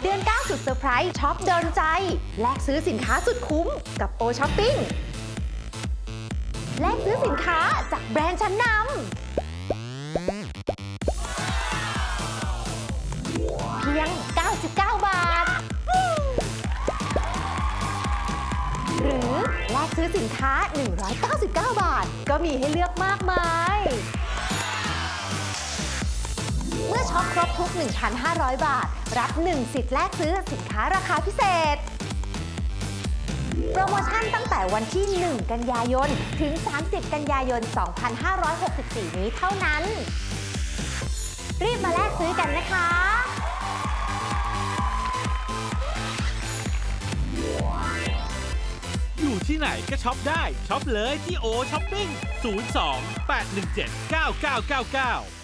เดือน 9 สุดเซอร์ไพรส์ช็อปโดนใจ แลกซื้อสินค้าสุดคุ้มกับโอช้อปปิ้ง แลกซื้อสินค้าจากแบรนด์ชั้นนำ เพียง 99 บาท หรือแลกซื้อสินค้า 199 บาท ก็มีให้เลือกมากมาย ช็อปครบทุก 1,500 บาท รับ 1 สิทธิ์แลกซื้อสินค้าราคาพิเศษ โปรโมชั่นตั้งแต่วันที่ 1 กันยายน ถึง 30 กันยายน 2564 นี้เท่านั้น รีบมาแลกซื้อกันนะคะอยู่ที่ไหนก็ช็อปได้ช็อปเลยที่โอช้อปปิ้ง 02 817 9999